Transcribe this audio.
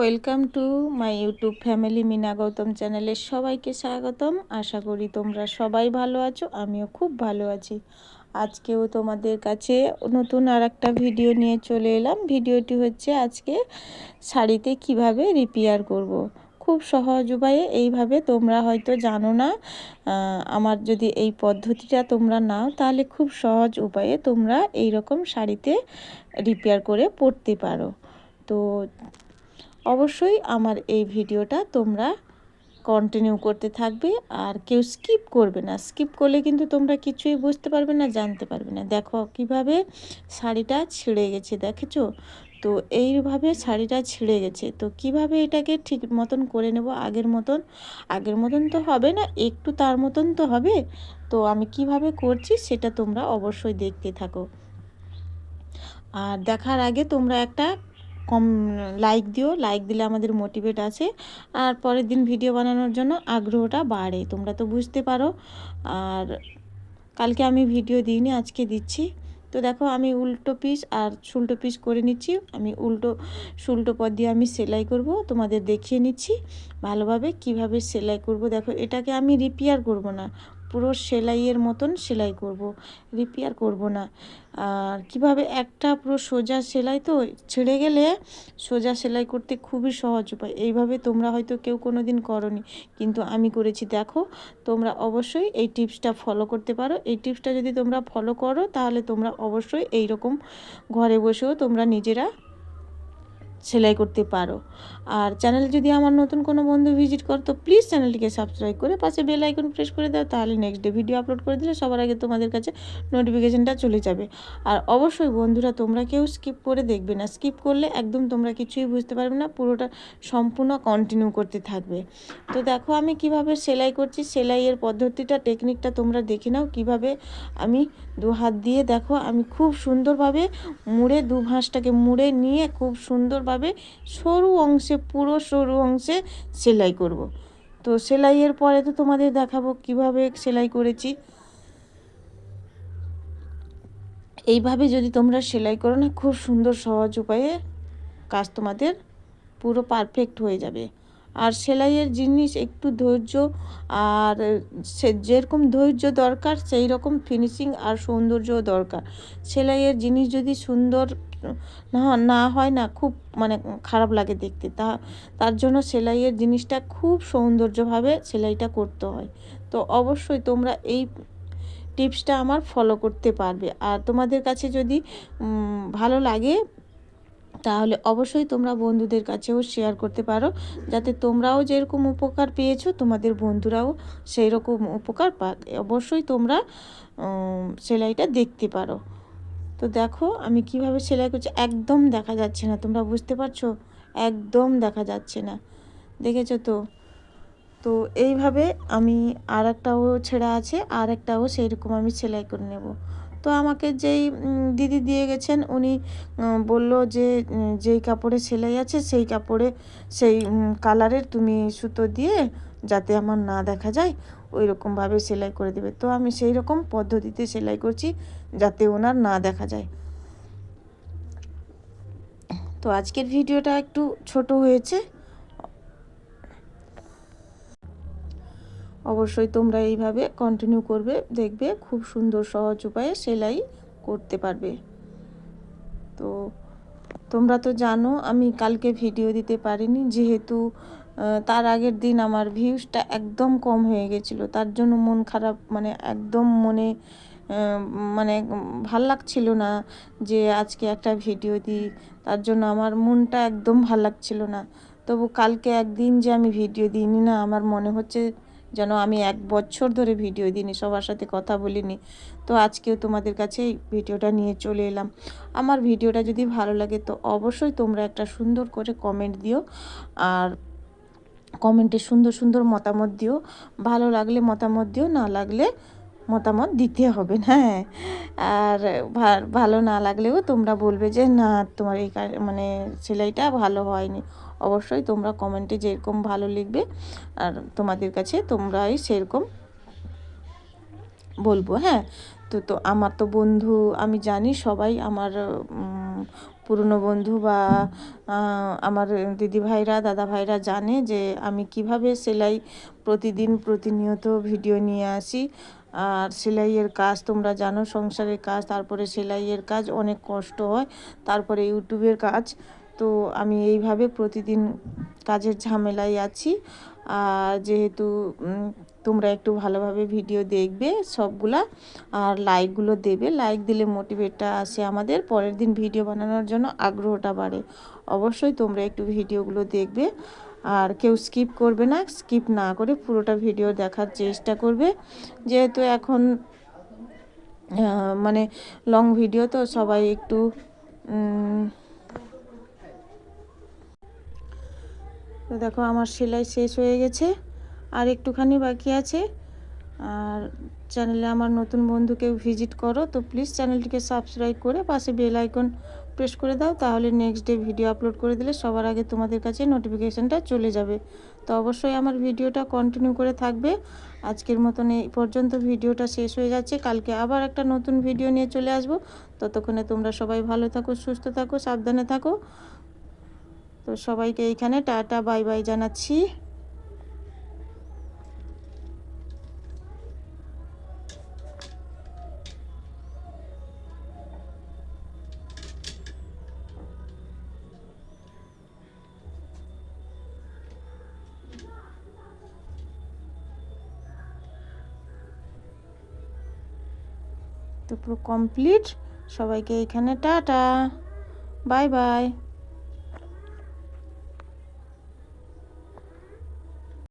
Welcome to my YouTube family Meena Gautam চ্যানেলের সবাইকে স্বাগতম। আশা করি তোমরা সবাই ভালো আছো, আমিও খুব ভালো আছি। আজকেও তোমাদের কাছে নতুন আর একটা ভিডিও নিয়ে চলে এলাম। ভিডিওটি হচ্ছে আজকে শাড়িতে কীভাবে রিপেয়ার করব। খুব সহজ উপায়ে এইভাবে তোমরা হয়তো জানো না আমার যদি এই পদ্ধতিটা তোমরা নাও, তাহলে খুব সহজ উপায়ে তোমরা এই রকম শাড়িতে রিপেয়ার করে পরতে পারো। তো অবশ্যই আমার এই ভিডিওটা তোমরা কন্টিনিউ করতে থাকবে আর কেউ স্কিপ করবে না। স্কিপ করলে কিন্তু তোমরা কিছুই বুঝতে পারবে না, জানতে পারবে না। দেখো কীভাবে শাড়িটা ছিঁড়ে গেছে, দেখেছ? তো এইভাবে শাড়িটা ছিঁড়ে গেছে। তো কীভাবে এটাকে ঠিক মতন করে নেব আগের মতন? আগের মতন তো হবে না, একটু তার মতন তো হবে। তো আমি কীভাবে করছি সেটা তোমরা অবশ্যই দেখতে থাকো। আর দেখার আগে তোমরা একটা কম লাইক দিও লাইক দিলে আমাদের মোটিভেট আছে। আর পরের দিন ভিডিও বানানোর জন্য আগ্রহটা বাড়ে, তোমরা তো বুঝতে পারো। আর কালকে আমি ভিডিও দিইনি, আজকে দিচ্ছি। তো দেখো, আমি উল্টো পিস আর সুল্টো পিস করে নিচ্ছি। আমি উল্টো, সুল্টো পদ দিয়ে আমি সেলাই করব, তোমাদের দেখিয়ে নিচ্ছি ভালোভাবে কীভাবে সেলাই করব। দেখো, এটাকে আমি রিপেয়ার করব না। পুরো সেলাইয়ের মতন সেলাই করব রিপেয়ার করব না। আর কীভাবে একটা পুরো সোজা সেলাই তো ছেড়ে গেলে সোজা সেলাই করতে খুবই সহজ উপায়। এইভাবে তোমরা হয়তো কেউ কোনো দিন করনি, কিন্তু আমি করেছি। দেখো, তোমরা অবশ্যই এই টিপসটা ফলো করতে পারো। এই টিপসটা যদি তোমরা ফলো করো, তাহলে তোমরা অবশ্যই এই রকম ঘরে বসেও তোমরা নিজেরা সেলাই করতে পারো। আর চ্যানেলে যদি আমার নতুন কোনো বন্ধু ভিজিট করো, তো প্লিজ চ্যানেলটিকে সাবস্ক্রাইব করে পাশে বেল আইকন প্রেস করে দাও, তাহলে নেক্সট ডে ভিডিও আপলোড করে দিলে সবার আগে তোমাদের কাছে নোটিফিকেশানটা চলে যাবে। আর অবশ্যই বন্ধুরা, তোমরা কেউ স্কিপ করে দেখবে না। স্কিপ করলে একদম তোমরা কিছুই বুঝতে পারবে না, পুরোটা সম্পূর্ণ কন্টিনিউ করতে থাকবে। তো দেখো আমি কীভাবে সেলাই করছি, সেলাইয়ের পদ্ধতিটা টেকনিকটা তোমরা দেখে নাও কীভাবে আমি দু হাত দিয়ে দেখো, আমি খুব সুন্দরভাবে মুড়ে দু ভাঁজটাকে মুড়ে নিয়ে খুব সুন্দরভাবে সরু অংশে, পুরো সরু অংশে সেলাই করব। তো সেলাইয়ের পরে তো তোমাদের দেখাবো কীভাবে সেলাই করেছি। এইভাবে যদি তোমরা সেলাই করো না, খুব সুন্দর, সহজ উপায়ে কাজ তোমাদের পুরো পারফেক্ট হয়ে যাবে। আর সেলাইয়ের জিনিস একটু ধৈর্য, আর সে যেরকম ধৈর্য দরকার সেই রকম ফিনিশিং আর সৌন্দর্য দরকার। সেলাইয়ের জিনিস যদি সুন্দর না না হয় না খুব মানে খারাপ লাগে দেখতে। তা, তার জন্য সেলাইয়ের জিনিসটা খুব সৌন্দর্যভাবে সেলাইটা করতে হয়। তো অবশ্যই তোমরা এই টিপসটা আমার ফলো করতে পারবে। আর তোমাদের কাছে যদি ভালো লাগে, তাহলে অবশ্যই তোমরা বন্ধুদের কাছেও শেয়ার করতে পারো। যাতে তোমরাও যেরকম উপকার পেয়েছ, তোমাদের বন্ধুরাও সেই রকম উপকার পাক। অবশ্যই তোমরা সেলাইটা দেখতে পারো। তো দেখো, আমি কীভাবে সেলাই করছি, একদম দেখা যাচ্ছে না। তোমরা বুঝতে পারছ? একদম দেখা যাচ্ছে না। দেখেছ তো? তো এইভাবে আমি আর একটাও ছেঁড়া আছে আর একটাও সেই রকম আমি সেলাই করে নেব। তো আমাকে যেই দিদি দিয়ে গেছেন, উনি বলল যে যেই কাপড়ে সেলাই আছে, সেই কাপড়ে সেই কালারের তুমি সুতো দিয়ে যাতে আমার না দেখা যায় ওই রকমভাবে সেলাই করে দেবে। তো আমি সেই রকম পদ্ধতিতে সেলাই করছি যাতে ওনার না দেখা যায়। তো আজকের ভিডিওটা একটু ছোট হয়েছে। অবশ্যই তোমরা এইভাবে কন্টিনিউ করবে, দেখবে খুব সুন্দর সহজ উপায়ে সেলাই করতে পারবে। তো তোমরা তো জানো আমি কালকে ভিডিও দিতে পারিনি, যেহেতু তার আগের দিন আমার ভিউজটা একদম কম হয়ে গেছিল। তার জন্য মন খারাপ মানে একদম মনে মানে ভালো লাগছিল না যে আজকে একটা ভিডিও দিই। তার জন্য আমার মনটা একদম ভালো লাগছিল না। তবু কালকে একদিন যে আমি ভিডিও দিইনি না, আমার মনে হচ্ছে যেন আমি এক বছর ধরে ভিডিও দিইনি, সবার সাথে কথা বলিনি। তো আজকেও তোমাদের কাছে ভিডিওটা নিয়ে চলে এলাম। আমার ভিডিওটা যদি ভালো লাগে তো অবশ্যই তোমরা একটা সুন্দর করে কমেন্ট দিও। আর কমেন্টে সুন্দর সুন্দর মতামত দিও। ভালো লাগলে মতামত দিও, না লাগলে মতামত দিতে হবে হ্যাঁ আর ভালো না লাগলেও তোমরা বলবে যে, না, তোমার এই মানে সেলাইটা ভালো হয়নি। অবশ্যই তোমরা কমেন্টে যেরকম ভালো লিখবে, আর তোমাদের কাছে তোমরাই সেরকম বলব। হ্যাঁ তো তো আমার তো বন্ধু, আমি জানি সবাই আমার পুরনো বন্ধু বা আমার দিদি ভাইরা, দাদা ভাইরা জানে যে আমি কীভাবে সেলাই প্রতিদিন প্রতিনিয়ত ভিডিও নিয়ে আসি। আর সেলাইয়ের কাজ তোমরা জানো, সংসারের কাজ, তারপরে সেলাইয়ের কাজ অনেক কষ্ট হয়, তারপরে ইউটিউবের কাজ। তো আমি এইভাবে প্রতিদিন কাজের ঝামেলায় আছি। যেহেতু তোমরা একটু ভালোভাবে ভিডিও দেখবে সবগুলা, আর লাইকগুলো দেবে। লাইক দিলে মোটিভেটটা আসে আমাদের। পরের দিন ভিডিও বানানোর জন্য আগ্রহটা বাড়ে। অবশ্যই তোমরা একটু ভিডিওগুলো দেখবে। আর কেউ স্কিপ করবে না। স্কিপ না করে পুরোটা ভিডিও দেখার চেষ্টা করবে। যেহেতু এখন মানে লং ভিডিও তো সবাই একটু তো দেখো আমার সেলাই শেষ হয়ে গেছে, আর একটুখানি বাকি আছে। আর চ্যানেলে আমার নতুন বন্ধুকেও ভিজিট করো, তো প্লিজ চ্যানেলটিকে সাবস্ক্রাইব করে পাশে বেল আইকন প্রেস করে দাও, তাহলে নেক্সট ডে ভিডিও আপলোড করে দিলে সবার আগে তোমাদের কাছে নোটিফিকেশানটা চলে যাবে। তো অবশ্যই আমার ভিডিওটা কন্টিনিউ করে থাকবে। আজকের মতন এই পর্যন্ত ভিডিওটা শেষ হয়ে যাচ্ছে। কালকে আবার একটা নতুন ভিডিও নিয়ে চলে আসব। ততক্ষণে তোমরা সবাই ভালো থাকো, সুস্থ থাকো, সাবধানে থাকো। তো সবাইকে এইখানে টাটা, বাই বাই জানাচ্ছি। তো পুরো কমপ্লিট সবাইকে এইখানে টাটা, বাই বাই।